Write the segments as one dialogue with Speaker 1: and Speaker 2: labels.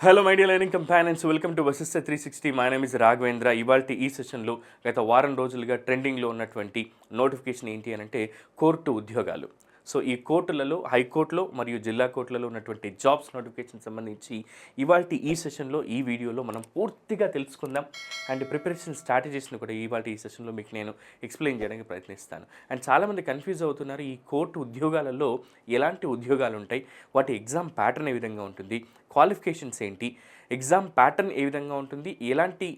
Speaker 1: Hello my dear learning companions welcome to Vasista three sixty my name is Raghavendra ఇవాళ ఈ సెషన్లో గత వారం రోజులుగా ట్రెండింగ్లో ఉన్నటువంటి నోటిఫికేషన్ ఏంటి అని అంటే కోర్టు ఉద్యోగాలు. సో ఈ కోర్టులలో హైకోర్టులో మరియు జిల్లా కోర్టులలో ఉన్నటువంటి జాబ్స్ నోటిఫికేషన్ సంబంధించి ఇవాళ ఈ సెషన్లో ఈ వీడియోలో మనం పూర్తిగా తెలుసుకుందాం. అండ్ ప్రిపరేషన్ స్ట్రాటజీస్ని కూడా ఇవాళ ఈ సెషన్లో మీకు నేను ఎక్స్ప్లెయిన్ చేయడానికి ప్రయత్నిస్తాను. అండ్ చాలామంది కన్ఫ్యూజ్ అవుతున్నారు ఈ కోర్టు ఉద్యోగాలలో ఎలాంటి ఉద్యోగాలు ఉంటాయి వాటి ఎగ్జామ్ ప్యాటర్న్ ఏ విధంగా ఉంటుంది? క్వాలిఫికేషన్స్ ఏంటి? ఎగ్జామ్ ప్యాటర్న్ ఏ విధంగా ఉంటుంది ఎలాంటి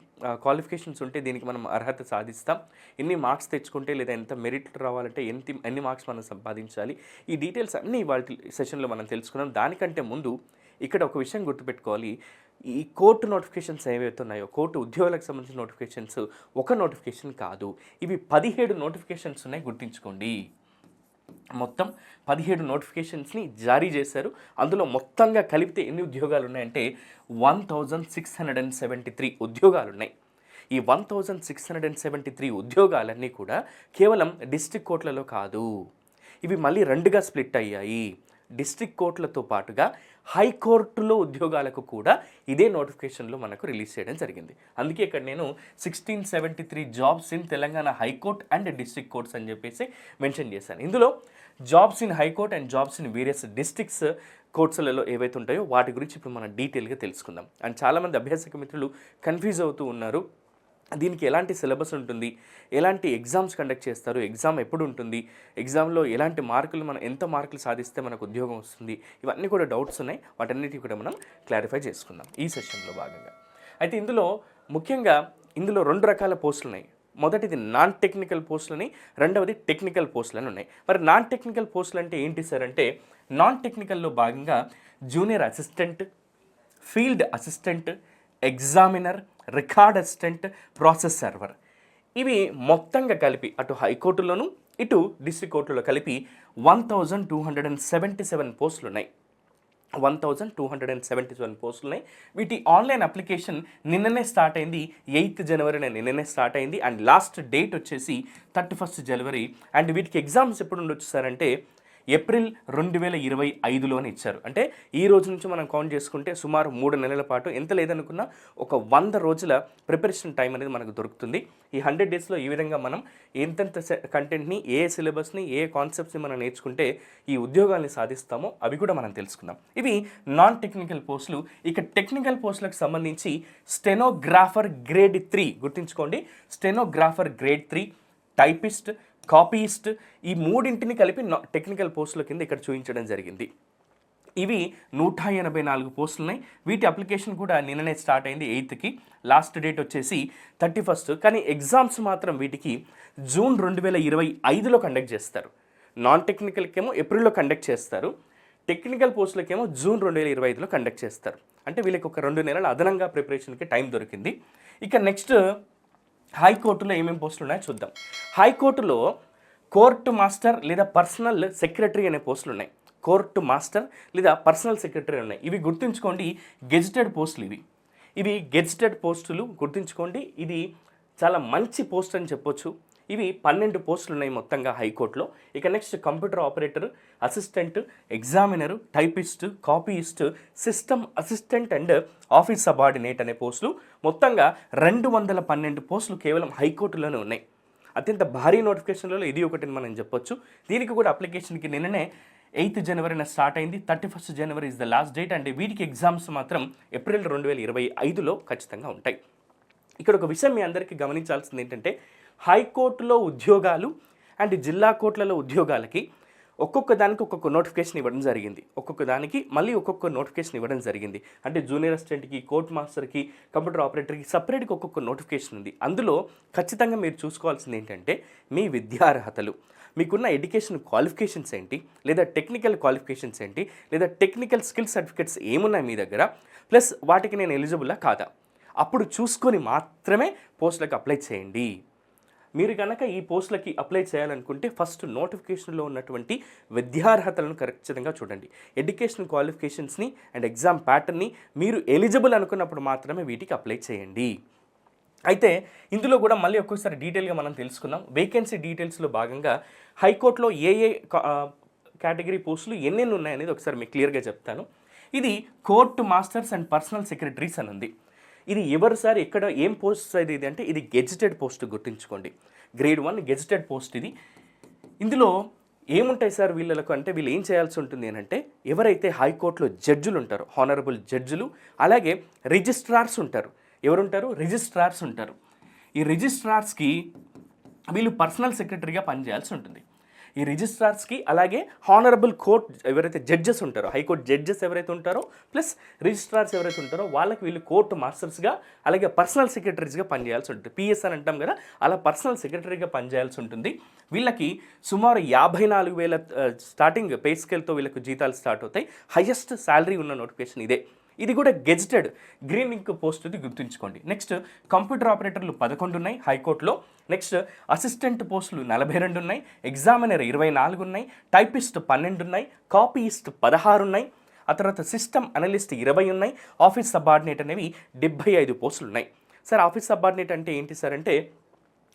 Speaker 1: క్వాలిఫికేషన్స్ ఉంటే దీనికి మనం అర్హత సాధిస్తాం ఎన్ని మార్క్స్ తెచ్చుకుంటే లేదా ఎంత మెరిట్ రావాలంటే ఎంత ఎన్ని మార్క్స్ మనం సంపాదించాలి ఈ డీటెయిల్స్ అన్నీ వాటి సెషన్లో మనం తెలుసుకున్నాం. దానికంటే ముందు ఇక్కడ ఒక విషయం గుర్తుపెట్టుకోవాలి. ఈ కోర్టు నోటిఫికేషన్స్ ఏవైతే ఉన్నాయో కోర్టు ఉద్యోగాలకు సంబంధించిన నోటిఫికేషన్స్ ఒక నోటిఫికేషన్ కాదు ఇవి పదిహేడు నోటిఫికేషన్స్ ఉన్నాయి గుర్తుంచుకోండి. మొత్తం పదిహేడు నోటిఫికేషన్స్ని జారీ చేశారు. అందులో మొత్తంగా కలిపితే ఎన్ని ఉద్యోగాలు ఉన్నాయంటే one thousand six hundred and seventy three ఉద్యోగాలు ఉన్నాయి ఈ one thousand six hundred and seventy three ఉద్యోగాలన్నీ కూడా కేవలం డిస్ట్రిక్ట్ కోర్టులలో కాదు. ఇవి మళ్ళీ రెండుగా స్ప్లిట్ అయ్యాయి. డిస్ట్రిక్ట్ కోర్టులతో పాటుగా హైకోర్టులో ఉద్యోగాలకు కూడా ఇదే నోటిఫికేషన్లో మనకు రిలీజ్ చేయడం జరిగింది. అందుకే ఇక్కడ నేను sixteen seventy three jobs in Telangana high court and district courts అని చెప్పేసి మెన్షన్ చేశాను. ఇందులో jobs in high court and jobs in various districts కోర్ట్స్లలో ఏవైతే ఉంటాయో వాటి గురించి ఇప్పుడు మనం డీటెయిల్గా తెలుసుకుందాం. అండ్ చాలామంది అభ్యాసక మిత్రులు కన్ఫ్యూజ్ అవుతూ ఉన్నారు. దీనికి ఎలాంటి సిలబస్ ఉంటుంది? ఎలాంటి ఎగ్జామ్స్ కండక్ట్ చేస్తారు? ఎగ్జామ్ ఎప్పుడు ఉంటుంది? ఎగ్జామ్లో ఎలాంటి మార్కులు మనం ఎంత మార్కులు సాధిస్తే మనకు ఉద్యోగం వస్తుంది? ఇవన్నీ కూడా డౌట్స్ ఉన్నాయి. వాటన్నిటి కూడా మనం క్లారిఫై చేసుకుందాం ఈ సెషన్లో భాగంగా. అయితే ఇందులో ముఖ్యంగా ఇందులో రెండు రకాల పోస్టులు ఉన్నాయి. మొదటిది నాన్ టెక్నికల్ పోస్టులని రెండవది టెక్నికల్ పోస్టులని ఉన్నాయి. మరి నాన్ టెక్నికల్ పోస్టులు అంటే ఏంటి సార్ అంటే నాన్ టెక్నికల్లో భాగంగా junior assistant field assistant examiner record assistant process server. ఇవి మొత్తంగా కలిపి అటు హైకోర్టులోను ఇటు డిస్ట్రిక్ట్ కోర్టులో కలిపి one thousand two hundred and seventy seven పోస్టులు ఉన్నాయి one thousand two hundred and seventy seven పోస్టులు ఉన్నాయి వీటి ఆన్లైన్ అప్లికేషన్ నిన్ననే స్టార్ట్ అయింది ఎయిత్ జనవరినే నిన్ననే స్టార్ట్ అయింది అండ్ లాస్ట్ డేట్ వచ్చేసి థర్టీ ఫస్ట్ జనవరి. అండ్ వీటికి ఎగ్జామ్స్ ఎప్పుడు ఉండొచ్చు సార్ అంటే ఏప్రిల్ రెండు వేల ఇరవై ఐదులోనే ఇచ్చారు. అంటే ఈ రోజు నుంచి మనం కౌంట్ చేసుకుంటే సుమారు మూడు నెలల పాటు ఎంత లేదనుకున్నా ఒక వంద రోజుల ప్రిపరేషన్ టైం అనేది మనకు దొరుకుతుంది. ఈ హండ్రెడ్ డేస్లో ఈ విధంగా మనం ఎంతెంత కంటెంట్ని ఏ సిలబస్ని ఏ కాన్సెప్ట్స్ని మనం నేర్చుకుంటే ఈ ఉద్యోగాల్ని సాధిస్తామో అవి కూడా మనం తెలుసుకుందాం. ఇవి నాన్ టెక్నికల్ పోస్టులు. ఇక టెక్నికల్ పోస్టులకు సంబంధించి స్టెనోగ్రాఫర్ గ్రేడ్ త్రీ గుర్తుంచుకోండి. Stenographer grade three typist copyist ఈ మూడింటిని కలిపి నా- టెక్నికల్ పోస్టుల కింద ఇక్కడ చూపించడం జరిగింది. ఇవి నూట ఎనభై నాలుగు పోస్టులు ఉన్నాయి వీటి అప్లికేషన్ కూడా నిన్ననే స్టార్ట్ అయింది ఎయిత్కి లాస్ట్ డేట్ వచ్చేసి థర్టీ ఫస్ట్ కానీ ఎగ్జామ్స్ మాత్రం వీటికి జూన్ రెండు వేల ఇరవై ఐదులో కండక్ట్ చేస్తారు. నాన్ టెక్నికల్కేమో ఏప్రిల్లో కండక్ట్ చేస్తారు. టెక్నికల్ పోస్టులకేమో జూన్ రెండు వేల ఇరవై ఐదులో కండక్ట్ చేస్తారు. అంటే వీళ్ళకి ఒక రెండు నెలలు అదనంగా ప్రిపరేషన్కి టైం దొరికింది. ఇక నెక్స్ట్ హైకోర్టులో ఏమేమి పోస్టులు ఉన్నాయో చూద్దాం. హైకోర్టులో కోర్టు మాస్టర్ లేదా పర్సనల్ సెక్రటరీ అనే పోస్టులు ఉన్నాయి. కోర్టు మాస్టర్ లేదా పర్సనల్ సెక్రటరీ ఉన్నాయి. ఇవి గుర్తుంచుకోండి గెజిటెడ్ పోస్టులు ఇవి. ఇవి గెజిటెడ్ పోస్టులు గుర్తుంచుకోండి ఇది చాలా మంచి పోస్ట్ అని చెప్పొచ్చు. ఇవి పన్నెండు పోస్టులు ఉన్నాయి మొత్తంగా హైకోర్టులో. ఇక next computer operator assistant examiner typist copyist system assistant and office subordinate అనే పోస్టులు. మొత్తంగా రెండు వందల పన్నెండు పోస్టులు కేవలం హైకోర్టులోనే ఉన్నాయి. అత్యంత భారీ నోటిఫికేషన్లలో ఇది ఒకటి మనం చెప్పొచ్చు. దీనికి కూడా అప్లికేషన్కి నిన్ననే ఎయిత్ జనవరిన స్టార్ట్ అయింది. Thirty first January is the last date and వీటికి ఎగ్జామ్స్ మాత్రం ఏప్రిల్ రెండు వేల ఇరవై ఐదులో ఖచ్చితంగా ఉంటాయి. ఇక్కడ ఒక విషయం మీ అందరికీ గమనించాల్సింది ఏంటంటే హైకోర్టులో ఉద్యోగాలు అండ్ జిల్లా కోర్టులలో ఉద్యోగాలకి ఒక్కొక్క దానికి ఒక్కొక్క నోటిఫికేషన్ ఇవ్వడం జరిగింది. ఒక్కొక్క దానికి మళ్ళీ ఒక్కొక్క నోటిఫికేషన్ ఇవ్వడం జరిగింది. అంటే జూనియర్ అసిస్టెంట్కి కోర్ట్ మాస్టర్కి కంప్యూటర్ ఆపరేటర్కి సపరేట్గా ఒక్కొక్క నోటిఫికేషన్ ఉంది. అందులో ఖచ్చితంగా మీరు చూసుకోవాల్సింది ఏంటంటే మీ విద్యార్హతలు. మీకున్న ఎడ్యుకేషన్ క్వాలిఫికేషన్స్ ఏంటి? లేదా టెక్నికల్ క్వాలిఫికేషన్స్ ఏంటి? లేదా టెక్నికల్ స్కిల్ సర్టిఫికేట్స్ ఏమున్నాయి మీ దగ్గర? ప్లస్ వాటికి నేను ఎలిజిబుల్లా కాదా? అప్పుడు చూసుకొని మాత్రమే పోస్టులకు అప్లై చేయండి. మీరు కనుక ఈ పోస్టులకి అప్లై చేయాలనుకుంటే ఫస్ట్ నోటిఫికేషన్లో ఉన్నటువంటి విద్యార్హతలను ఖచ్చితంగా చూడండి. ఎడ్యుకేషన్ క్వాలిఫికేషన్స్ని అండ్ ఎగ్జామ్ ప్యాటర్న్ని మీరు ఎలిజిబుల్ అనుకున్నప్పుడు మాత్రమే వీటికి అప్లై చేయండి. అయితే ఇందులో కూడా మళ్ళీ ఒక్కొక్కసారి డీటెయిల్గా మనం తెలుసుకుందాం. వేకెన్సీ డీటెయిల్స్లో భాగంగా హైకోర్టులో ఏ ఏ కేటగిరీ పోస్టులు ఎన్నెన్ని ఉన్నాయనేది ఒకసారి మీకు క్లియర్గా చెప్తాను. ఇది court masters and personal secretaries అని ఉంది. ఇది ఎవరు సార్? ఎక్కడ ఏం పోస్ట్ అది ఇది? అంటే ఇది గెజిటెడ్ పోస్ట్ గుర్తుంచుకోండి. గ్రేడ్ వన్ గెజిటెడ్ పోస్ట్ ఇది. ఇందులో ఏముంటాయి సార్ వీళ్ళకు అంటే వీళ్ళు ఏం చేయాల్సి ఉంటుంది అని అంటే ఎవరైతే హైకోర్టులో జడ్జులు ఉంటారో హానరబుల్ జడ్జులు అలాగే రిజిస్ట్రార్స్ ఉంటారు. ఎవరుంటారు? రిజిస్ట్రార్స్ ఉంటారు. ఈ రిజిస్ట్రార్స్కి వీళ్ళు పర్సనల్ సెక్రటరీగా పనిచేయాల్సి ఉంటుంది. ఈ రిజిస్ట్రార్స్కి అలాగే హానరబుల్ కోర్ట్ ఎవరైతే జడ్జెస్ ఉంటారో హైకోర్టు జడ్జెస్ ఎవరైతే ఉంటారో ప్లస్ రిజిస్ట్రార్స్ ఎవరైతే ఉంటారో వాళ్ళకి వీళ్ళు కోర్టు మాస్టర్స్గా అలాగే పర్సనల్ సెక్రటరీస్గా పనిచేయాల్సి ఉంటుంది. పిఎస్ అని అంటాం కదా అలా పర్సనల్ సెక్రటరీగా పనిచేయాల్సి ఉంటుంది. వీళ్ళకి సుమారు యాభై నాలుగు వేల స్టార్టింగ్ పే స్కేల్తో వీళ్ళకు జీతాలు స్టార్ట్ అవుతాయి. హయ్యెస్ట్ శాలరీ ఉన్న నోటిఫికేషన్ ఇదే. ఇది కూడా గెజిటెడ్. గ్రీన్ లింక్ పోస్ట్ అది గుర్తుంచుకోండి. నెక్స్ట్ కంప్యూటర్ ఆపరేటర్లు పదకొండు ఉన్నాయి హైకోర్టులో. నెక్స్ట్ అసిస్టెంట్ పోస్టులు నలభై రెండు ఉన్నాయి ఎగ్జామినర్ ఇరవై నాలుగు ఉన్నాయి టైపిస్ట్ పన్నెండు ఉన్నాయి కాపీయిస్ట్ పదహారు ఉన్నాయి. ఆ తర్వాత సిస్టమ్ అనలిస్ట్ ఇరవై ఉన్నాయి ఆఫీస్ సబార్డినేట్ అనేవి డెబ్బై ఐదు పోస్టులు ఉన్నాయి. సార్ ఆఫీస్ సబార్డినేట్ అంటే ఏంటి సార్ అంటే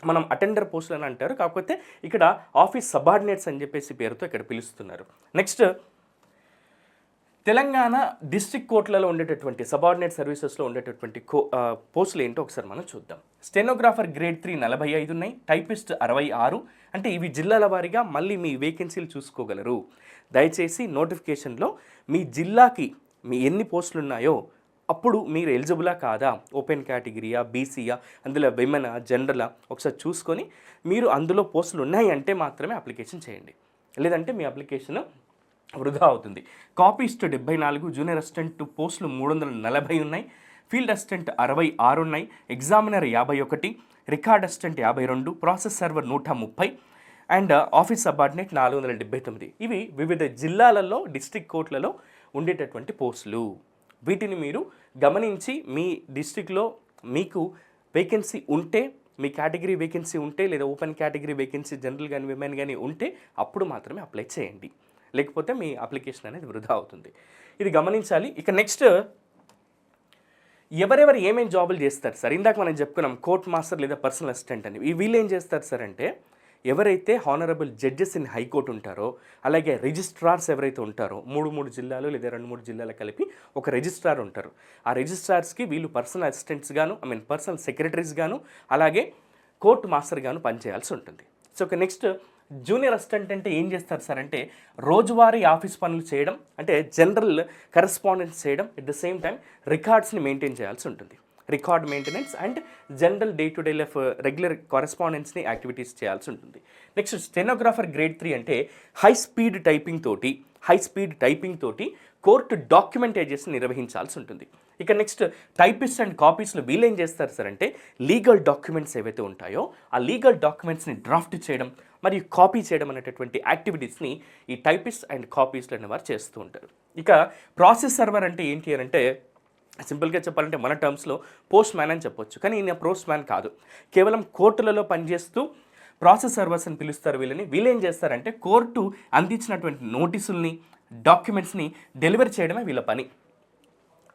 Speaker 1: మనం అటెండర్ పోస్టులు అని అంటారు కాకపోతే ఇక్కడ ఆఫీస్ సబార్డినేట్స్ అని చెప్పేసి పేరుతో ఇక్కడ పిలుస్తున్నారు. నెక్స్ట్ తెలంగాణ డిస్ట్రిక్ట్ కోర్టులలో ఉండేటటువంటి సబార్డినేట్ సర్వీసెస్లో ఉండేటటువంటి కో పోస్టులు ఏంటో ఒకసారి మనం చూద్దాం. స్టెనోగ్రాఫర్ గ్రేడ్ త్రీ నలభై ఐదు ఉన్నాయి టైపిస్ట్ అరవై ఆరు అంటే ఇవి జిల్లాల వారీగా మళ్ళీ మీ వేకెన్సీలు చూసుకోగలరు. దయచేసి నోటిఫికేషన్లో మీ జిల్లాకి మీ ఎన్ని పోస్టులు ఉన్నాయో అప్పుడు మీరు ఎలిజిబులా కాదా? ఓపెన్ కేటగిరీయా బీసీయా అందులో విమెనా జనరలా ఒకసారి చూసుకొని మీరు అందులో పోస్టులు ఉన్నాయి అంటే మాత్రమే అప్లికేషన్ చేయండి. లేదంటే మీ అప్లికేషన్ వృధా అవుతుంది. కాపీస్ట్ డెబ్బై నాలుగు జూనియర్ అసిస్టెంట్ పోస్టులు మూడు వందల నలభై ఉన్నాయి. ఫీల్డ్ అసిస్టెంట్ అరవై ఆరు ఉన్నాయి. ఎగ్జామినర్ యాభై ఒకటి రికార్డ్ అసిస్టెంట్ యాభై రెండు ప్రాసెస్ సర్వర్ నూట ముప్పై అండ్ ఆఫీస్ సబార్డినేట్ నాలుగు వందల డెబ్బై తొమ్మిది. ఇవి వివిధ జిల్లాలలో డిస్టిక్ కోర్టులలో ఉండేటటువంటి పోస్టులు. వీటిని మీరు గమనించి మీ డిస్టిక్లో మీకు వేకెన్సీ ఉంటే మీ కేటగిరీ వేకెన్సీ ఉంటే లేదా ఓపెన్ కేటగిరీ వేకెన్సీ జనరల్ కానీ విమెన్ కానీ ఉంటే అప్పుడు మాత్రమే అప్లై చేయండి. లేకపోతే మీ అప్లికేషన్ అనేది వృధా అవుతుంది. ఇది గమనించాలి. ఇక నెక్స్ట్ ఎవరెవరు ఏమేం జాబులు చేస్తారు సార్? ఇందాక మనం చెప్పుకున్నాం కోర్ట్ మాస్టర్ లేదా పర్సనల్ అసిస్టెంట్ అని. ఈ వీళ్ళు ఏం చేస్తారు సార్ అంటే ఎవరైతే హానరబుల్ జడ్జెస్ ఇన్ హైకోర్టు ఉంటారో అలాగే రిజిస్ట్రార్స్ ఎవరైతే ఉంటారో మూడు మూడు జిల్లాలు లేదా రెండు మూడు జిల్లాలు కలిపి ఒక రిజిస్ట్రార్ ఉంటారు. ఆ రిజిస్ట్రార్స్కి వీళ్ళు పర్సనల్ అసిస్టెంట్స్ గాను ఐ మీన్ పర్సనల్ సెక్రటరీస్ గాను అలాగే కోర్టు మాస్టర్ గాను పనిచేయాల్సి ఉంటుంది. సో ఒక నెక్స్ట్ జూనియర్ అసిస్టెంట్ అంటే ఏం చేస్తారు సార్ అంటే రోజువారీ ఆఫీస్ పనులు చేయడం అంటే జనరల్ కరెస్పాండెన్స్ చేయడం ఎట్ ద సేమ్ టైం రికార్డ్స్ని మెయింటైన్ చేయాల్సి ఉంటుంది. Record maintenance and general day to day life regular కరెస్పాండెన్స్ని activities చేయాల్సి ఉంటుంది. నెక్స్ట్ స్టెనోగ్రాఫర్ గ్రేడ్ త్రీ అంటే హై స్పీడ్ టైపింగ్ తోటి హై స్పీడ్ టైపింగ్ తోటి కోర్టు డాక్యుమెంటేజెస్ నిర్వహించాల్సి ఉంటుంది. ఇక నెక్స్ట్ టైపిస్ట్ అండ్ కాపీస్లో వీళ్ళు ఏం చేస్తారు సార్ అంటే లీగల్ డాక్యుమెంట్స్ ఏవైతే ఉంటాయో ఆ లీగల్ డాక్యుమెంట్స్ని డ్రాఫ్ట్ చేయడం మరియు కాపీ చేయడం అనేటటువంటి యాక్టివిటీస్ని ఈ టైపిస్ట్ అండ్ కాపీస్లు అనేవారు చేస్తూ ఉంటారు. ఇక ప్రాసెస్ సర్వర్ అంటే ఏంటి అని అంటే సింపుల్గా చెప్పాలంటే మన టర్మ్స్లో పోస్ట్ మ్యాన్ అని చెప్పొచ్చు. కానీ ఈయన పోస్ట్ మ్యాన్ కాదు. కేవలం కోర్టులలో పనిచేస్తూ ప్రాసెస్ సర్వర్స్ అని పిలుస్తారు వీళ్ళని. వీళ్ళు ఏం చేస్తారంటే కోర్టు అందించినటువంటి నోటీసుల్ని డాక్యుమెంట్స్ని డెలివరీ చేయడమే వీళ్ళ పని.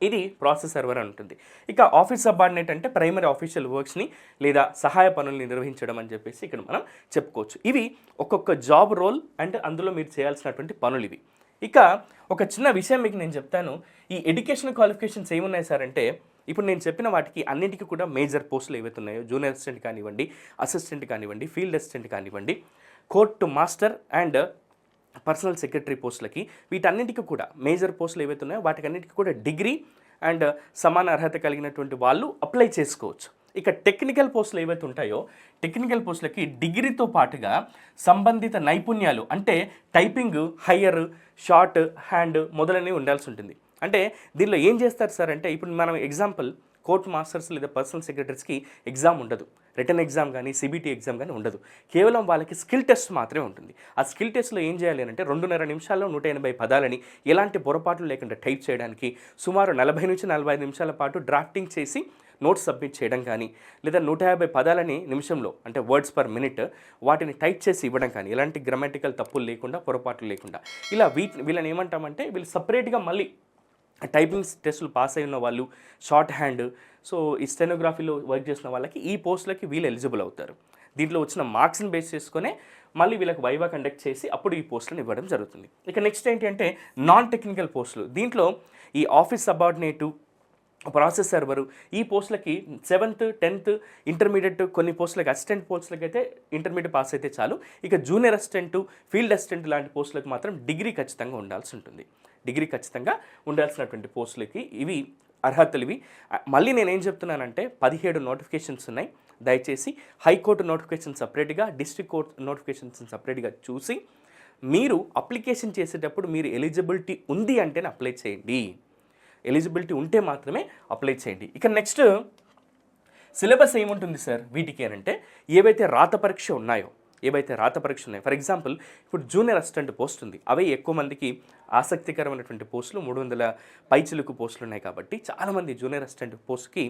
Speaker 1: ఇది ప్రాసెస్ సర్వర్ అని ఉంటుంది. ఇక ఆఫీస్ సబార్డినేట్ అంటే ప్రైమరీ ఆఫీషియల్ వర్క్స్ని లేదా సహాయ పనుల్ని నిర్వహించడం అని చెప్పేసి ఇక్కడ మనం చెప్పుకోవచ్చు. ఇవి ఒక్కొక్క జాబ్ రోల్ అండ్ అందులో మీరు చేయాల్సినటువంటి పనులు ఇవి. ఇక ఒక చిన్న విషయం మీకు నేను చెప్తాను. ఈ ఎడ్యుకేషన్ క్వాలిఫికేషన్స్ ఏమున్నాయి సార్ అంటే ఇప్పుడు నేను చెప్పిన వాటికి అన్నింటికి కూడా మేజర్ పోస్టులు ఏవైతే ఉన్నాయో జూనియర్ అసిస్టెంట్ కానివ్వండి అసిస్టెంట్ కానివ్వండి ఫీల్డ్ అసిస్టెంట్ కానివ్వండి court master and personal secretary పోస్టులకి. వీటన్నిటికీ కూడా మేజర్ పోస్టులు ఏవైతే ఉన్నాయో వాటికన్నిటికీ కూడా డిగ్రీ అండ్ సమాన అర్హత కలిగినటువంటి వాళ్ళు అప్లై చేసుకోవచ్చు. ఇక టెక్నికల్ పోస్టులు ఏవైతే ఉంటాయో టెక్నికల్ పోస్టులకి డిగ్రీతో పాటుగా సంబంధిత నైపుణ్యాలు అంటే టైపింగ్ హయ్యర్ షార్ట్ హ్యాండ్ మొదలైనవి ఉండాల్సి ఉంటుంది. అంటే దీనిలో ఏం చేస్తారు సార్ అంటే ఇప్పుడు మనం ఎగ్జాంపుల్ కోర్ట్ మాస్టర్స్ లేదా పర్సనల్ సెక్రటరీస్కి ఎగ్జామ్ ఉండదు. రిటర్న్ ఎగ్జామ్ కానీ సిబిటీ ఎగ్జామ్ కానీ ఉండదు. కేవలం వాళ్ళకి స్కిల్ టెస్ట్ మాత్రమే ఉంటుంది. ఆ స్కిల్ టెస్ట్లో ఏం చేయాలి అంటే రెండున్నర నిమిషాల్లో నూట ఎనభై పదాలని ఎలాంటి పొరపాట్లు లేకుండా టైప్ చేయడానికి సుమారు నలభై నుంచి నలభై ఐదు నిమిషాల పాటు డ్రాఫ్టింగ్ చేసి నోట్స్ సబ్మిట్ చేయడం కానీ లేదా నూట యాభై పదాలని నిమిషంలో అంటే వర్డ్స్ పర్ మినిట్ వాటిని టైప్ చేసి ఇవ్వడం కానీ ఎలాంటి గ్రామాటికల్ తప్పులు లేకుండా పొరపాట్లు లేకుండా ఇలా వీటి వీళ్ళని ఏమంటామంటే వీళ్ళు సపరేట్గా మళ్ళీ టైపింగ్స్ టెస్టులు పాస్ అయి ఉన్న వాళ్ళు షార్ట్ హ్యాండ్ సో ఈ స్టెనోగ్రఫీలో వర్క్ చేసిన వాళ్ళకి ఈ పోస్టులకి వీళ్ళు ఎలిజిబుల్ అవుతారు. దీంట్లో వచ్చిన మార్క్స్ని బేస్ చేసుకునే మళ్ళీ వీళ్ళకి వైవా కండక్ట్ చేసి అప్పుడు ఈ పోస్టులను ఇవ్వడం జరుగుతుంది. ఇక నెక్స్ట్ ఏంటి అంటే నాన్ టెక్నికల్ పోస్టులు. దీంట్లో ఈ ఆఫీస్ సబార్డినేటు ప్రాసెస్ సర్వరు ఈ పోస్టులకి సెవెంత్ టెన్త్ ఇంటర్మీడియట్ కొన్ని పోస్టులకి అసిస్టెంట్ పోస్టులకి అయితే ఇంటర్మీడియట్ పాస్ అయితే చాలు. ఇక జూనియర్ అసిస్టెంట్ ఫీల్డ్ అసిస్టెంట్ లాంటి పోస్టులకు మాత్రం డిగ్రీ ఖచ్చితంగా ఉండాల్సి ఉంటుంది. డిగ్రీ ఖచ్చితంగా ఉండాల్సినటువంటి పోస్టులకి ఇవి అర్హతలు ఇవి మళ్ళీ నేనేం చెప్తున్నానంటే పదిహేడు నోటిఫికేషన్స్ ఉన్నాయి. దయచేసి హైకోర్టు నోటిఫికేషన్ సపరేట్గా డిస్ట్రిక్ట్ కోర్ట్ నోటిఫికేషన్స్ సపరేట్గా చూసి మీరు అప్లికేషన్ చేసేటప్పుడు మీరు ఎలిజిబిలిటీ ఉంది అంటేనే అప్లై చేయండి. ఎలిజిబిలిటీ ఉంటే మాత్రమే అప్లై చేయండి. ఇక నెక్స్ట్ సిలబస్ ఏముంటుంది సార్? వీటికి అని అంటే ఏవైతే రాత పరీక్ష ఉన్నాయో ఏవైతే రాత పరీక్షలు ఉన్నాయి ఫర్ ఎగ్జాంపుల్ ఇప్పుడు జూనియర్ అసిస్టెంట్ పోస్ట్ ఉంది. అవే ఎక్కువ మందికి ఆసక్తికరమైనటువంటి పోస్టులు మూడు వందల పైచిలుకు పోస్టులు ఉన్నాయి కాబట్టి చాలామంది జూనియర్ అసిస్టెంట్ పోస్ట్కి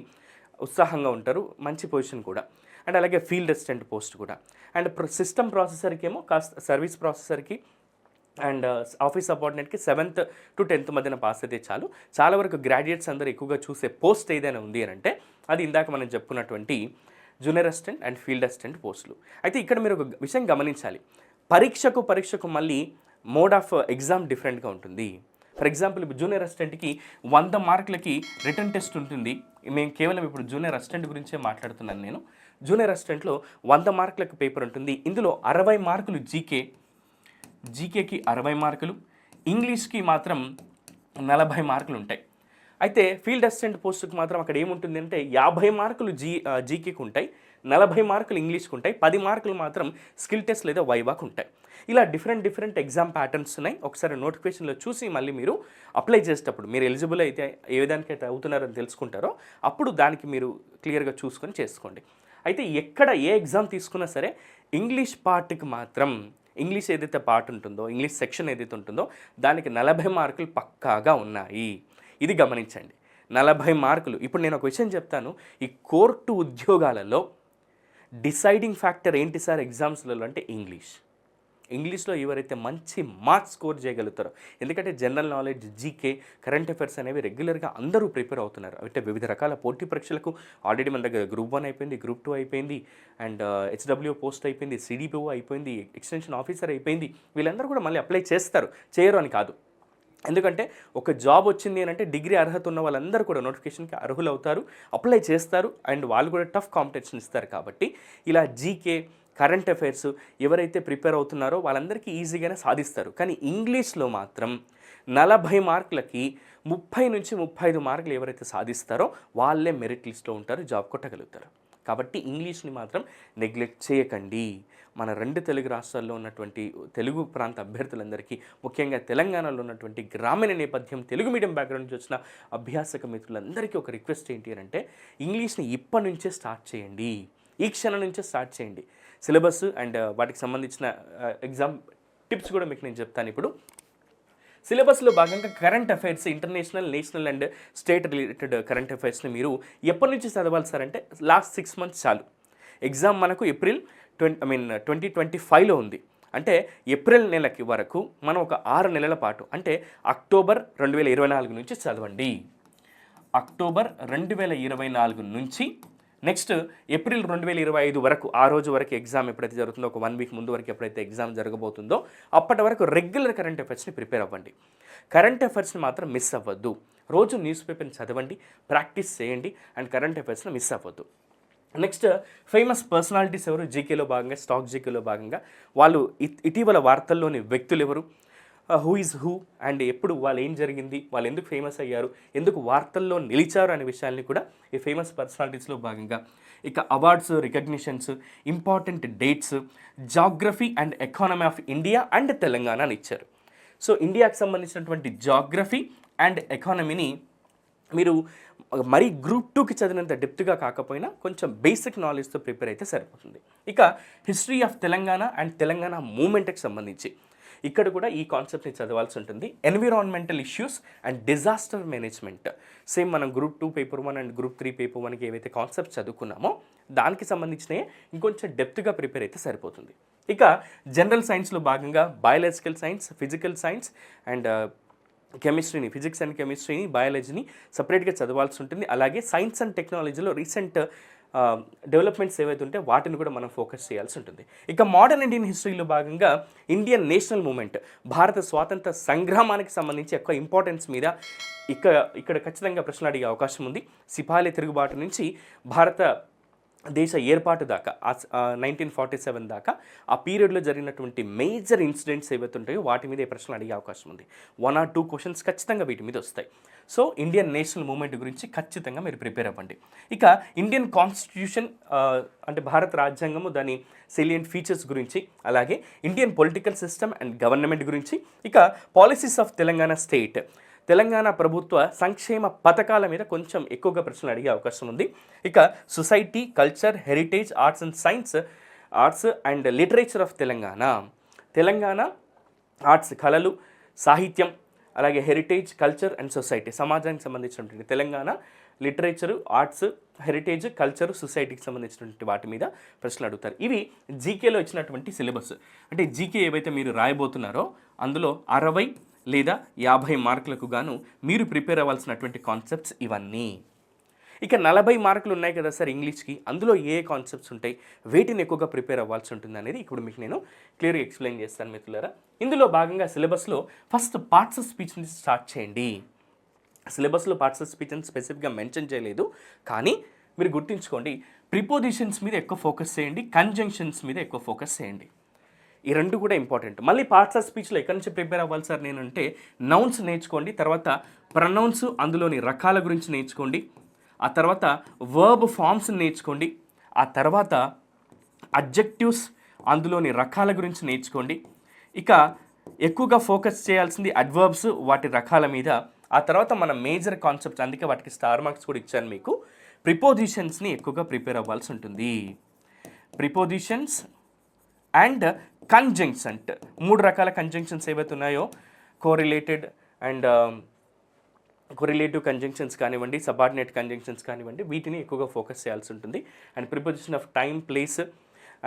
Speaker 1: ఉత్సాహంగా ఉంటారు మంచి పొజిషన్ కూడా. అండ్ అలాగే ఫీల్డ్ అసిస్టెంట్ పోస్ట్ కూడా. అండ్ సిస్టమ్ ప్రాసెసర్కి ఏమో కాస్త సర్వీస్ ప్రాసెసర్కి అండ్ ఆఫీస్ అపార్ట్మెంట్కి సెవెంత్ టు టెన్త్ మధ్యన పాస్ అయితే చాలు. చాలా వరకు గ్రాడ్యుయేట్స్ అందరూ ఎక్కువగా చూసే పోస్ట్ ఏదైనా ఉంది అని అంటే అది ఇందాక మనం చెప్పుకున్నటువంటి junior assistant and field assistant పోస్టులు. అయితే ఇక్కడ మీరు ఒక విషయం గమనించాలి. పరీక్షకు పరీక్షకు మళ్ళీ మోడ్ ఆఫ్ ఎగ్జామ్ డిఫరెంట్గా ఉంటుంది. ఫర్ ఎగ్జాంపుల్ ఇప్పుడు జూనియర్ అసిస్టెంట్కి వంద మార్కులకి రిటర్న్ టెస్ట్ ఉంటుంది. మేము కేవలం ఇప్పుడు జూనియర్ అసిస్టెంట్ గురించే మాట్లాడుతున్నాను నేను. జూనియర్ అసిస్టెంట్లో వంద మార్కులకు పేపర్ ఉంటుంది. ఇందులో అరవై మార్కులు జీకే. జీకేకి అరవై మార్కులు. ఇంగ్లీష్కి మాత్రం నలభై మార్కులు ఉంటాయి అయితే ఫీల్డ్ అసిస్టెంట్ పోస్టుకి మాత్రం అక్కడ ఏముంటుంది అంటే యాభై మార్కులు జీ జీకేకి ఉంటాయి నలభై మార్కులు ఇంగ్లీష్కి ఉంటాయి పది మార్కులు మాత్రం స్కిల్ టెస్ట్ లేదా వైవాకు ఉంటాయి. ఇలా డిఫరెంట్ డిఫరెంట్ ఎగ్జామ్ ప్యాటర్న్స్ ఉన్నాయి. ఒకసారి నోటిఫికేషన్లో చూసి మళ్ళీ మీరు అప్లై చేసేటప్పుడు మీరు ఎలిజిబుల్ అయితే ఏ విధానికైతే అవుతున్నారని తెలుసుకుంటారో అప్పుడు దానికి మీరు క్లియర్గా చూసుకొని చేసుకోండి. అయితే ఎక్కడ ఏ ఎగ్జామ్ తీసుకున్నా సరే ఇంగ్లీష్ పార్ట్కి మాత్రం ఇంగ్లీష్ ఏదైతే పార్ట్ ఉంటుందో ఇంగ్లీష్ సెక్షన్ ఏదైతే ఉంటుందో దానికి నలభై మార్కులు పక్కాగా ఉన్నాయి. ఇది గమనించండి. నలభై మార్కులు. ఇప్పుడు నేను ఒక విషయం చెప్తాను. ఈ కోర్టు ఉద్యోగాలలో డిసైడింగ్ ఫ్యాక్టర్ ఏంటి సార్ ఎగ్జామ్స్లలో అంటే ఇంగ్లీష్. ఇంగ్లీష్లో ఎవరైతే మంచి మార్క్స్ స్కోర్ చేయగలుగుతారో ఎందుకంటే general knowledge GK current affairs అనేవి రెగ్యులర్గా అందరూ ప్రిపేర్ అవుతున్నారు. అంటే వివిధ రకాల పోటీ పరీక్షలకు ఆల్రెడీ మన దగ్గర గ్రూప్ వన్ అయిపోయింది గ్రూప్ టూ అయిపోయింది అండ్ హెచ్డబ్ల్యూ పోస్ట్ అయిపోయింది సిడిపిఓ అయిపోయింది ఎక్స్టెన్షన్ ఆఫీసర్ అయిపోయింది. వీళ్ళందరూ కూడా మళ్ళీ అప్లై చేస్తారు. చేయరు అని కాదు. ఎందుకంటే ఒక జాబ్ వచ్చింది అని అంటే డిగ్రీ అర్హత ఉన్న వాళ్ళందరూ కూడా నోటిఫికేషన్కి అర్హులు అవుతారు అప్లై చేస్తారు అండ్ వాళ్ళు కూడా టఫ్ కాంపిటీషన్ ఇస్తారు కాబట్టి ఇలా జీకే కరెంట్ అఫైర్స్ ఎవరైతే ప్రిపేర్ అవుతున్నారో వాళ్ళందరికీ ఈజీగానే సాధిస్తారు. కానీ ఇంగ్లీష్లో మాత్రం నలభై మార్కులకి ముప్పై నుంచి ముప్పై ఐదు మార్కులు ఎవరైతే సాధిస్తారో వాళ్ళే మెరిట్ లిస్ట్లో ఉంటారు జాబ్ కొట్టగలుగుతారు. కాబట్టి ఇంగ్లీష్ని మాత్రం నెగ్లెక్ట్ చేయకండి. మన రెండు తెలుగు రాష్ట్రాల్లో ఉన్నటువంటి తెలుగు ప్రాంత అభ్యర్థులందరికీ ముఖ్యంగా తెలంగాణలో ఉన్నటువంటి గ్రామీణ నేపథ్యం తెలుగు మీడియం బ్యాక్గ్రౌండ్ నుంచి వచ్చిన అభ్యాసక మిత్రులందరికీ ఒక రిక్వెస్ట్ ఏంటి అంటే ఇంగ్లీష్ని ఇప్పటి నుంచే స్టార్ట్ చేయండి. ఈ క్షణం నుంచే స్టార్ట్ చేయండి. సిలబస్ అండ్ uh, వాటికి సంబంధించిన uh, ఎగ్జామ్ టిప్స్ కూడా మీకు నేను చెప్తాను ఇప్పుడు. సిలబస్లో భాగంగా current affairs international national and state related current అఫైర్స్ని మీరు ఎప్పటి నుంచి చదవాలి సార్ అంటే లాస్ట్ సిక్స్ మంత్స్ చాలు. ఎగ్జామ్ మనకు April twenty I mean twenty twenty ఫైవ్లో ఉంది. అంటే ఏప్రిల్ నెలకి వరకు మనం ఒక ఆరు నెలల పాటు అంటే అక్టోబర్ రెండు వేల ఇరవై నాలుగు నుంచి చదవండి. అక్టోబర్ రెండు వేల ఇరవై నాలుగు నుంచి నెక్స్ట్ ఏప్రిల్ రెండు వేల ఇరవై ఐదు వరకు ఆ రోజు వరకు ఎగ్జామ్ ఎప్పుడైతే జరుగుతుందో ఒక వన్ వీక్ ముందు వరకు ఎప్పుడైతే ఎగ్జామ్ జరగబోతుందో అప్పటి వరకు రెగ్యులర్ కరెంట్ అఫైర్స్ని ప్రిపేర్ అవ్వండి. కరెంట్ అఫైర్స్ని మాత్రం మిస్ అవ్వద్దు. రోజు న్యూస్ పేపర్ని చదవండి ప్రాక్టీస్ చేయండి అండ్ కరెంట్ అఫైర్స్ని మిస్ అవ్వద్దు. నెక్స్ట్ ఫేమస్ పర్సనాలిటీస్ ఎవరు? జీకేలో భాగంగా స్టాక్ జీకేలో భాగంగా. వాళ్ళు ఇటీవల వార్తల్లోని వ్యక్తులు ఎవరు? హూ ఇస్ హూ అండ్ ఎప్పుడు వాళ్ళు ఏం జరిగింది? వాళ్ళు ఎందుకు ఫేమస్ అయ్యారు? ఎందుకు వార్తల్లో నిలిచారు? అనే విషయాల్ని కూడా ఈ ఫేమస్ పర్సనాలిటీస్లో భాగంగా. ఇక awards recognitions important dates geography and economy of India and Telangana అని ఇచ్చారు. సో ఇండియాకి సంబంధించినటువంటి జాగ్రఫీ అండ్ ఎకానమీని మీరు మరీ గ్రూప్ టూకి చదివినంత డెప్త్గా కాకపోయినా కొంచెం బేసిక్ నాలెడ్జ్తో ప్రిపేర్ అయితే సరిపోతుంది. ఇక history of Telangana and Telangana మూమెంట్కి సంబంధించి ఇక్కడ కూడా ఈ కాన్సెప్ట్ని చదవాల్సి ఉంటుంది. Environmental issues and disaster management. Same మనం group two paper one and group three paper వన్కి ఏవైతే కాన్సెప్ట్ చదువుకున్నామో దానికి సంబంధించినవి ఇంకొంచెం డెప్త్గా ప్రిపేర్ అయితే సరిపోతుంది. ఇక జనరల్ సైన్స్లో భాగంగా biological science physical science and కెమిస్ట్రీని physics and కెమిస్ట్రీని బయాలజీని సపరేట్గా చదవాల్సి ఉంటుంది. అలాగే సైన్స్ అండ్ టెక్నాలజీలో రీసెంట్ డెవలప్మెంట్స్ ఏవైతే ఉంటే వాటిని కూడా మనం ఫోకస్ చేయాల్సి ఉంటుంది. ఇక మోడర్న్ ఇండియన్ హిస్టరీలో భాగంగా ఇండియన్ నేషనల్ మూమెంట్ భారత స్వాతంత్ర సంగ్రామానికి సంబంధించి ఎక్కువ ఇంపార్టెన్స్ మీద ఇక్కడ ఇక్కడ ఖచ్చితంగా ప్రశ్నలు అడిగే అవకాశం ఉంది. సిపాలి తిరుగుబాటు నుంచి భారత దేశ ఏర్పాటు దాకా నైన్టీన్ ఫార్టీ సెవెన్ దాకా ఆ పీరియడ్లో జరిగినటువంటి మేజర్ ఇన్సిడెంట్స్ ఏవైతే ఉంటాయో వాటి మీద ఏ ప్రశ్నలు అడిగే అవకాశం ఉంది. వన్ ఆర్ టూ క్వశ్చన్స్ ఖచ్చితంగా వీటి మీద వస్తాయి. సో ఇండియన్ నేషనల్ మూమెంట్ గురించి ఖచ్చితంగా మీరు ప్రిపేర్ అవ్వండి. ఇక ఇండియన్ కాన్స్టిట్యూషన్ అంటే భారత రాజ్యాంగము దాని సెలియంట్ ఫీచర్స్ గురించి అలాగే Indian political system and government గురించి ఇక policies of Telangana state Telangana ప్రభుత్వ సంక్షేమ పథకాల మీద కొంచెం ఎక్కువగా ప్రశ్నలు అడిగే అవకాశం ఉంది. ఇక society culture heritage arts and science arts and literature of Telangana. Telangana arts కళలు సాహిత్యం అలాగే హెరిటేజ్ కల్చర్ అండ్ సొసైటీ సమాజానికి సంబంధించినటువంటి Telangana literature arts heritage culture సొసైటీకి సంబంధించినటువంటి వాటి మీద ప్రశ్నలు అడుగుతారు. ఇవి జీకేలో ఇచ్చినటువంటి సిలబస్. అంటే జీకే ఏవైతే మీరు రాయబోతున్నారో అందులో అరవై లేదా యాభై మార్కులకు గాను మీరు ప్రిపేర్ అవ్వాల్సినటువంటి కాన్సెప్ట్స్ ఇవన్నీ. ఇక నలభై మార్కులు ఉన్నాయి కదా సార్ ఇంగ్లీష్కి అందులో ఏ కాన్సెప్ట్స్ ఉంటాయి వేటిని ఎక్కువగా ప్రిపేర్ అవ్వాల్సి ఉంటుంది అనేది ఇప్పుడు మీకు నేను క్లియర్గా ఎక్స్ప్లెయిన్ చేస్తాను మిత్రులారా. ఇందులో భాగంగా సిలబస్లో ఫస్ట్ పార్ట్స్ ఆఫ్ స్పీచ్ని స్టార్ట్ చేయండి. సిలబస్లో పార్ట్స్ ఆఫ్ స్పీచ్ అని స్పెసిఫిక్గా మెన్షన్ చేయలేదు కానీ మీరు గుర్తుంచుకోండి ప్రిపోజిషన్స్ మీద ఎక్కువ ఫోకస్ చేయండి కంజంక్షన్స్ మీద ఎక్కువ ఫోకస్ చేయండి. ఈ రెండు కూడా ఇంపార్టెంట్ మళ్ళీ పార్ట్స్ ఆఫ్ స్పీచ్లో ఎక్కడి నుంచి ప్రిపేర్ అవ్వాలి సార్ నేనంటే నౌన్స్ నేర్చుకోండి తర్వాత ప్రనౌన్స్ అందులోని రకాల గురించి నేర్చుకోండి ఆ తర్వాత వర్బ్ ఫామ్స్ నేర్చుకోండి ఆ తర్వాత అబ్జెక్టివ్స్ అందులోని రకాల గురించి నేర్చుకోండి. ఇక ఎక్కువగా ఫోకస్ చేయాల్సింది అడ్వర్బ్స్ వాటి రకాల మీద. ఆ తర్వాత మన మేజర్ కాన్సెప్ట్స్ అందుకే వాటికి స్టార్ మార్క్స్ కూడా ఇచ్చాను మీకు. ప్రిపోజిషన్స్ని ఎక్కువగా ప్రిపేర్ అవ్వాల్సి ఉంటుంది. ప్రిపోజిషన్స్ అండ్ కంజంక్షంట్ మూడు రకాల కంజంక్షన్స్ ఏవైతే ఉన్నాయో కోరిలేటెడ్ అండ్ కొరిలేటివ్ కంజంక్షన్స్ కానివ్వండి సబార్డినేట్ కంజంక్షన్స్ కానివ్వండి వీటిని ఎక్కువగా ఫోకస్ చేయాల్సి ఉంటుంది. And preposition of time place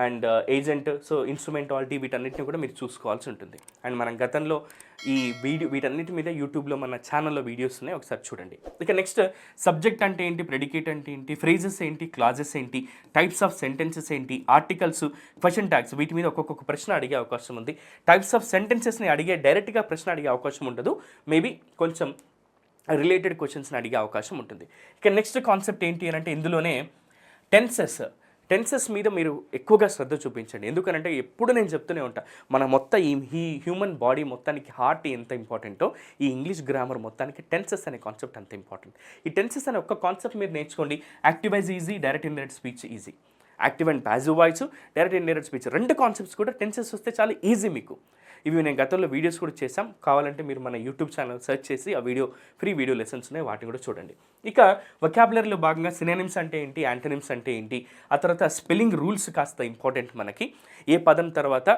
Speaker 1: and agent so instrumentality వీటన్నిటిని కూడా మీరు చూసుకోవాల్సి ఉంటుంది. అండ్ మనం గతంలో ఈ వీడియో వీటన్నిటి మీద యూట్యూబ్లో మన ఛానల్లో వీడియోస్ ఉన్నాయి ఒకసారి చూడండి. ఇక నెక్స్ట్ సబ్జెక్ట్ అంటే ఏంటి ప్రెడికేట్ అంటే ఏంటి ఫ్రేజెస్ ఏంటి క్లాజెస్ ఏంటి టైప్స్ ఆఫ్ సెంటెన్సెస్ ఏంటి ఆర్టికల్స్ క్వశ్చన్ ట్యాగ్స్ వీటి మీద ఒక్కొక్క ప్రశ్న అడిగే అవకాశం ఉంది. టైప్స్ ఆఫ్ సెంటెన్సెస్ని అడిగే డైరెక్ట్గా ప్రశ్న అడిగే అవకాశం ఉండదు. మేబీ కొంచెం రిలేటెడ్ క్వశ్చన్స్ని అడిగే అవకాశం ఉంటుంది. ఇక నెక్స్ట్ కాన్సెప్ట్ ఏంటి అని అంటే ఇందులోనే టెన్సెస్ టెన్సెస్ మీద మీరు ఎక్కువగా శ్రద్ధ చూపించండి. ఎందుకనంటే ఎప్పుడు నేను చెప్తూనే ఉంటా మన మొత్తం ఈ ఈ హ్యూమన్ బాడీ మొత్తానికి హార్ట్ ఎంత ఇంపార్టెంటో ఈ ఇంగ్లీష్ గ్రామర్ మొత్తానికి టెన్సెస్ అనే కాన్సెప్ట్ అంత ఇంపార్టెంట్ ఈ టెన్సెస్ అనే ఒక్క కాన్సెప్ట్ మీరు నేర్చుకోండి. Activise easy direct indirect speech easy active and passive voice direct indirect speech. రెండు కాన్సెప్ట్స్ కూడా టెన్సెస్ వస్తే చాలా ఈజీ మీకు. ఇవి నేను గతంలో వీడియోస్ కూడా చేశాం. కావాలంటే మీరు మన యూట్యూబ్ ఛానల్ సెర్చ్ చేసి ఆ వీడియో ఫ్రీ వీడియో లెసన్స్ ఉన్నాయి వాటిని కూడా చూడండి. ఇక వొకాబులరీలో భాగంగా సినానిమ్స్ అంటే ఏంటి యాంటనిమ్స్ అంటే ఏంటి ఆ తర్వాత స్పెల్లింగ్ రూల్స్ కాస్త ఇంపార్టెంట్ మనకి. ఏ పదం తర్వాత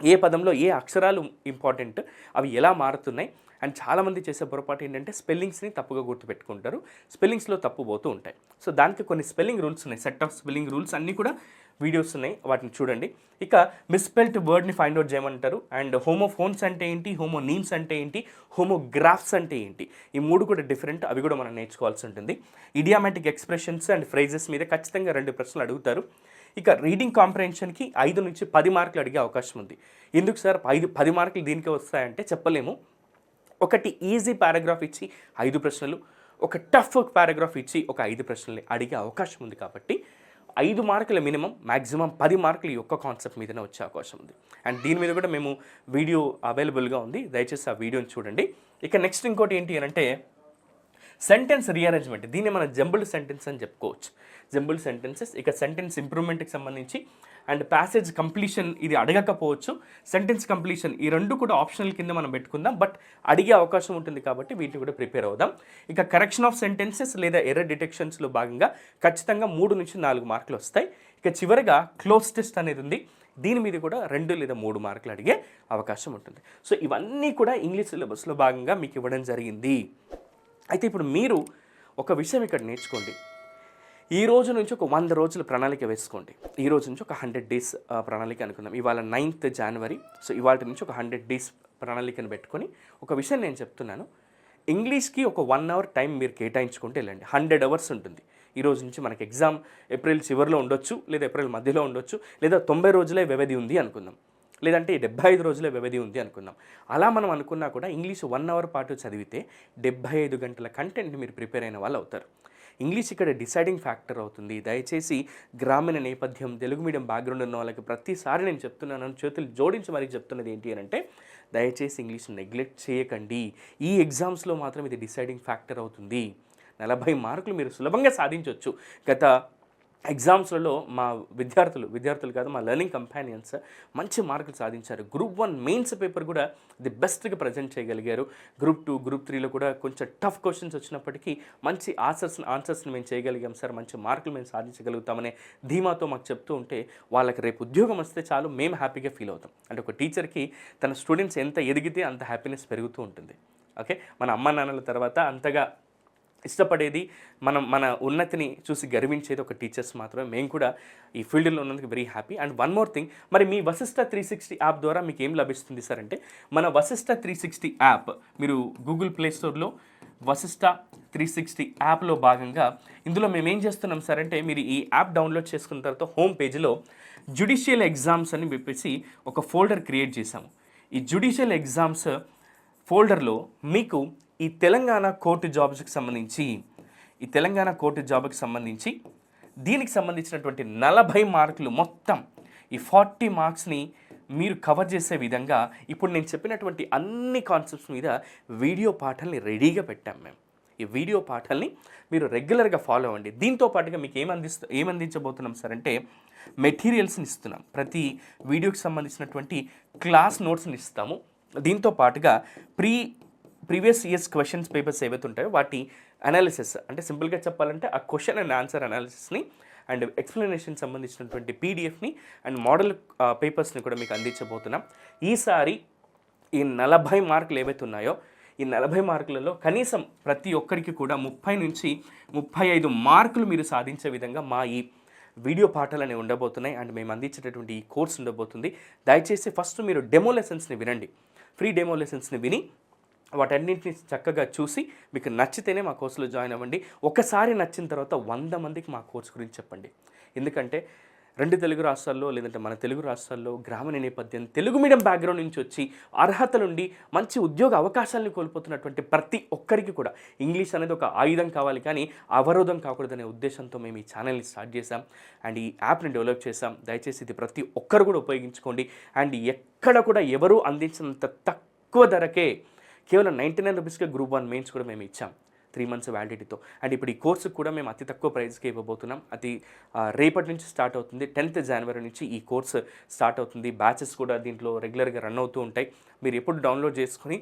Speaker 1: ఏ పదంలో ఏ అక్షరాలు ఇంపార్టెంట్ అవి ఎలా మారుతున్నాయి అండ్ చాలామంది చేసే పొరపాటు ఏంటంటే స్పెల్లింగ్స్ని తప్పుగా గుర్తుపెట్టుకుంటారు. స్పెల్లింగ్స్లో తప్పు పోతూ ఉంటాయి. సో దానికి కొన్ని స్పెల్లింగ్ రూల్స్ ఉన్నాయి. సెట్ ఆఫ్ స్పెల్లింగ్ రూల్స్ అన్నీ కూడా వీడియోస్ ఉన్నాయి. వాటిని చూడండి. ఇక మిస్పెల్ట్ వర్డ్ని ఫైండ్ అవుట్ చేయమంటారు. అండ్ హోమోఫోన్స్ అంటే ఏంటి? హోమో నీమ్స్ అంటే ఏంటి? హోమోగ్రాఫ్స్ అంటే ఏంటి? ఈ మూడు కూడా డిఫరెంట్. అవి కూడా మనం నేర్చుకోవాల్సి ఉంటుంది. ఇడియామాటిక్ ఎక్స్ప్రెషన్స్ అండ్ ఫ్రేజెస్ మీద ఖచ్చితంగా రెండు ప్రశ్నలు అడుగుతారు. ఇక రీడింగ్ కాంప్రహెన్షన్కి ఐదు నుంచి పది మార్కులు అడిగే అవకాశం ఉంది. ఎందుకు సార్? ఐదు పది మార్కులు దీనికే వస్తాయంటే చెప్పలేము. ఒకటి ఈజీ పారాగ్రాఫ్ ఇచ్చి ఐదు ప్రశ్నలు ఒక టఫ్ పారాగ్రాఫ్ ఇచ్చి ఒక ఐదు ప్రశ్నలు అడిగే అవకాశం ఉంది కాబట్టి ఐదు మార్కుల మినిమం మ్యాక్సిమం పది మార్కులు ఈ ఒక్క కాన్సెప్ట్ మీదనే వచ్చే అవకాశం ఉంది. అండ్ దీని మీద కూడా మేము వీడియో అవైలబుల్గా ఉంది. దయచేసి ఆ వీడియోని చూడండి. ఇక నెక్స్ట్ ఇంకోటి ఏంటి అని అంటే సెంటెన్స్ రీఅరేంజ్మెంట్ దీన్ని మనం జంబుల్ సెంటెన్స్ అని చెప్పుకోవచ్చు. జంబుల్ సెంటెన్సెస్ ఇక సెంటెన్స్ ఇంప్రూవ్మెంట్కి సంబంధించి అండ్ ప్యాసేజ్ కంప్లీషన్ ఇది అడగకపోవచ్చు. సెంటెన్స్ కంప్లీషన్ ఈ రెండు కూడా ఆప్షనల్ కింద మనం పెట్టుకుందాం. బట్ అడిగే అవకాశం ఉంటుంది కాబట్టి వీటిని కూడా ప్రిపేర్ అవుదాం. ఇక కరెక్షన్ ఆఫ్ సెంటెన్సెస్ లేదా ఎర్ర డిటెక్షన్స్లో భాగంగా ఖచ్చితంగా మూడు నుంచి నాలుగు మార్కులు వస్తాయి. ఇక చివరిగా క్లోజ్ టెస్ట్ అనేది ఉంది. దీని మీద కూడా రెండు లేదా మూడు మార్కులు అడిగే అవకాశం ఉంటుంది. సో ఇవన్నీ కూడా ఇంగ్లీష్ సిలబస్లో భాగంగా మీకు ఇవ్వడం జరిగింది. అయితే ఇప్పుడు మీరు ఒక విషయం ఇక్కడ నేర్చుకోండి. ఈ రోజు నుంచి ఒక వంద రోజుల ప్రణాళిక వేసుకోండి. ఈ రోజు నుంచి ఒక హండ్రెడ్ డేస్ ప్రణాళిక అనుకుందాం. ఇవాళ నైన్త్ జనవరి సో ఇవాళ నుంచి ఒక హండ్రెడ్ డేస్ ప్రణాళికను పెట్టుకొని ఒక విషయం నేను చెప్తున్నాను. ఇంగ్లీష్కి ఒక వన్ అవర్ టైం మీరు కేటాయించుకుంటే వెళ్ళండి. హండ్రెడ్ అవర్స్ ఉంటుంది. ఈ రోజు నుంచి మనకి ఎగ్జామ్ ఏప్రిల్ చివరిలో ఉండొచ్చు లేదా ఏప్రిల్ మధ్యలో ఉండొచ్చు లేదా తొంభై రోజులే వ్యవధి ఉంది అనుకుందాం. లేదంటే డెబ్బై ఐదు రోజుల వ్యవధి ఉంది అనుకుందాం అలా మనం అనుకున్నా కూడా ఇంగ్లీష్ వన్ అవర్ పాటు చదివితే డెబ్బై ఐదు గంటల కంటెంట్ మీరు ప్రిపేర్ అయిన వాళ్ళు అవుతారు. ఇంగ్లీష్ ఇక్కడ డిసైడింగ్ ఫ్యాక్టర్ అవుతుంది. దయచేసి గ్రామీణ నేపథ్యం తెలుగు మీడియం బ్యాక్గ్రౌండ్ ఉన్న వాళ్ళకి ప్రతిసారి నేను చెప్తున్నాను చేతులు జోడించి మరీ చెప్తున్నది ఏంటి అని అంటే దయచేసి ఇంగ్లీష్ నెగ్లెక్ట్ చేయకండి. ఈ ఎగ్జామ్స్లో మాత్రం ఇది డిసైడింగ్ ఫ్యాక్టర్ అవుతుంది. నలభై మార్కులు మీరు సులభంగా సాధించవచ్చు గత ఎగ్జామ్స్లలో మా విద్యార్థులు విద్యార్థులు కాదు మా లెర్నింగ్ కంపానియన్స్ మంచి మార్కులు సాధించారు. గ్రూప్ వన్ మెయిన్స్ పేపర్ కూడా ది బెస్ట్గా ప్రజెంట్ చేయగలిగారు. గ్రూప్ టూ గ్రూప్ త్రీలో కూడా కొంచెం టఫ్ క్వశ్చన్స్ వచ్చినప్పటికీ మంచి ఆన్సర్స్ ఆన్సర్స్ని మేము చేయగలిగాం సార్. మంచి మార్కులు మేము సాధించగలుగుతామనే ధీమాతో మాకు చెప్తూ ఉంటే వాళ్ళకి రేపు ఉద్యోగం వస్తే చాలు మేము హ్యాపీగా ఫీల్ అవుతాం. అంటే ఒక టీచర్కి తన స్టూడెంట్స్ ఎంత ఎదిగితే అంత హ్యాపీనెస్ పెరుగుతూ ఉంటుంది. ఓకే? మన అమ్మ నాన్నల తర్వాత అంతగా ఇష్టపడేది మనం మన ఉన్నతిని చూసి గర్వించేది ఒక టీచర్స్ మాత్రమే. మేము కూడా ఈ ఫీల్డ్లో ఉన్నందుకు very happy and one more thing మరి మీ వశిష్ట త్రీ సిక్స్టీ యాప్ ద్వారా మీకు ఏం లభిస్తుంది సార్ అంటే మన వశిష్ట త్రీ సిక్స్టీ యాప్ మీరు గూగుల్ ప్లే స్టోర్లో వశిష్ట త్రీ సిక్స్టీ యాప్లో భాగంగా ఇందులో మేము ఏం చేస్తున్నాం సార్ అంటే మీరు ఈ యాప్ డౌన్లోడ్ చేసుకున్న తర్వాత హోమ్ పేజీలో జుడిషియల్ ఎగ్జామ్స్ అని చెప్పేసి ఒక ఫోల్డర్ క్రియేట్ చేశాము. ఈ జుడిషియల్ ఎగ్జామ్స్ ఫోల్డర్లో మీకు ఈ తెలంగాణ కోర్టు జాబ్స్కి సంబంధించి ఈ తెలంగాణ కోర్టు జాబ్కి సంబంధించి దీనికి సంబంధించినటువంటి నలభై మార్కులు మొత్తం ఈ ఫార్టీ మార్క్స్ని మీరు కవర్ చేసే విధంగా ఇప్పుడు నేను చెప్పినటువంటి అన్ని కాన్సెప్ట్స్ మీద వీడియో పాఠాలని రెడీగా పెట్టాం మేము. ఈ వీడియో పాఠాలని మీరు రెగ్యులర్గా ఫాలో అవ్వండి. దీంతో పాటుగా మీకు ఏమందిస్తూ ఏమందించబోతున్నాం సార్ అంటే మెటీరియల్స్ని ఇస్తున్నాం. ప్రతి వీడియోకి సంబంధించినటువంటి క్లాస్ నోట్స్ని ఇస్తాము. దీంతో పాటుగా pre previous years questions papers ఏవైతే ఉంటాయో వాటి అనాలిసిస్ అంటే సింపుల్గా చెప్పాలంటే ఆ క్వశ్చన్ అండ్ ఆన్సర్ అనాలిసిస్ని అండ్ ఎక్స్ప్లెనేషన్ సంబంధించినటువంటి పీడిఎఫ్ని అండ్ మోడల్ పేపర్స్ని కూడా మీకు అందించబోతున్నాం. ఈసారి ఈ నలభై మార్కులు ఏవైతే ఉన్నాయో ఈ నలభై మార్కులలో కనీసం ప్రతి ఒక్కరికి కూడా ముప్పై నుంచి ముప్పై ఐదు మార్కులు మీరు సాధించే విధంగా మా ఈ వీడియో పాఠాలు అనేవి ఉండబోతున్నాయి. అండ్ మేము అందించేటటువంటి ఈ కోర్స్ ఉండబోతుంది. దయచేసి ఫస్ట్ మీరు డెమో లెసన్స్ని వినండి. ఫ్రీ డెమో లెసన్స్ని విని వాటన్నింటిని చక్కగా చూసి మీకు నచ్చితేనే మా కోర్సులో జాయిన్ అవ్వండి. ఒకసారి నచ్చిన తర్వాత వంద మందికి మా కోర్స్ గురించి చెప్పండి. ఎందుకంటే రెండు తెలుగు రాష్ట్రాల్లో లేదంటే మన తెలుగు రాష్ట్రాల్లో గ్రామీణ నేపథ్యం తెలుగు మీడియం బ్యాక్గ్రౌండ్ నుంచి వచ్చి అర్హతలుండి మంచి ఉద్యోగ అవకాశాలను కోల్పోతున్నటువంటి ప్రతి ఒక్కరికి కూడా ఇంగ్లీష్ అనేది ఒక ఆయుధం కావాలి. కానీ అవరోధం కాకూడదనే ఉద్దేశంతో మేము ఈ ఛానల్ని స్టార్ట్ చేసాం అండ్ ఈ యాప్ని డెవలప్ చేసాం దయచేసి ఇది ప్రతి ఒక్కరు కూడా ఉపయోగించుకోండి. అండ్ ఎక్కడ కూడా ఎవరూ అందించినంత తక్కువ ధరకే కేవలం నైంటీ నైన్ రూపీస్కే గ్రూప్ వన్ మెయిన్స్ కూడా మేము ఇచ్చాం త్రీ మంత్స్ వ్యాలిడిటీతో. అండ్ ఇప్పుడు ఈ కోర్సుకు కూడా మేము అతి తక్కువ ప్రైస్కి ఇవ్వబోతున్నాం. అది రేపటి నుంచి స్టార్ట్ అవుతుంది. టెన్త్ జనవరి నుంచి ఈ కోర్స్ స్టార్ట్ అవుతుంది. బ్యాచెస్ కూడా దీంట్లో రెగ్యులర్గా రన్ అవుతూ ఉంటాయి. మీరు ఎప్పుడు డౌన్లోడ్ చేసుకుని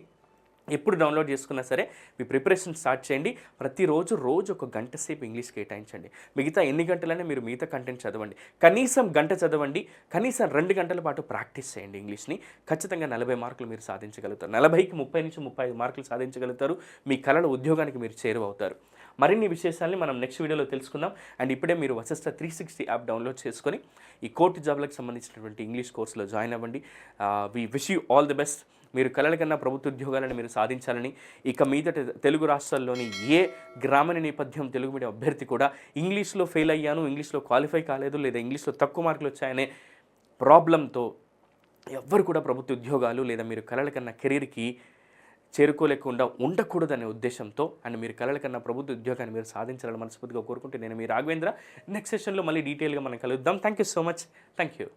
Speaker 1: ఎప్పుడు డౌన్లోడ్ చేసుకున్నా సరే మీ ప్రిపరేషన్ స్టార్ట్ చేయండి. ప్రతిరోజు రోజు ఒక గంట సేపు ఇంగ్లీష్ కేటాయించండి. మిగతా ఎన్ని గంటలైనా మీరు మిగతా కంటెంట్ చదవండి. కనీసం గంట చదవండి. కనీసం రెండు గంటల పాటు ప్రాక్టీస్ చేయండి ఇంగ్లీష్ని. ఖచ్చితంగా నలభై మార్కులు మీరు సాధించగలుగుతారు. నలభైకి ముప్పై నుంచి ముప్పై ఐదు మార్కులు సాధించగలుగుతారు. మీ కళల ఉద్యోగానికి మీరు చేరువవుతారు. మరిన్ని విశేషాలని మనం నెక్స్ట్ వీడియోలో తెలుసుకుందాం. అండ్ ఇప్పుడే మీరు Vashishta three sixty app download చేసుకొని ఈ కోర్టు జాబ్లకు సంబంధించినటువంటి ఇంగ్లీష్ కోర్సులో జాయిన్ అవ్వండి. We wish you all the best మీరు కలల కన్నా ప్రభుత్వ ఉద్యోగాలను మీరు సాధించాలని ఇక మీదట తెలుగు రాష్ట్రాల్లోని ఏ గ్రామీణ నేపథ్యం తెలుగు మీడియం అభ్యర్థి కూడా ఇంగ్లీష్లో ఫెయిల్ అయ్యాను ఇంగ్లీష్లో క్వాలిఫై కాలేదు లేదా ఇంగ్లీష్లో తక్కువ మార్కులు వచ్చాయనే ప్రాబ్లంతో ఎవ్వరు కూడా ప్రభుత్వ ఉద్యోగాలు లేదా మీరు కలల కన్నా కెరీర్కి చేరుకోలేకుండా ఉండకూడదనే ఉద్దేశంతో అండ్ మీరు కలల కన్నా ప్రభుత్వ ఉద్యోగాన్ని మీరు సాధించాలని మనస్ఫూర్తిగా కోరుకుంటే నేను మీ రాఘవేంద్ర. నెక్స్ట్ సెషన్లో మళ్ళీ డీటెయిల్గా మనం కలుద్దాం. Thank you so much thank you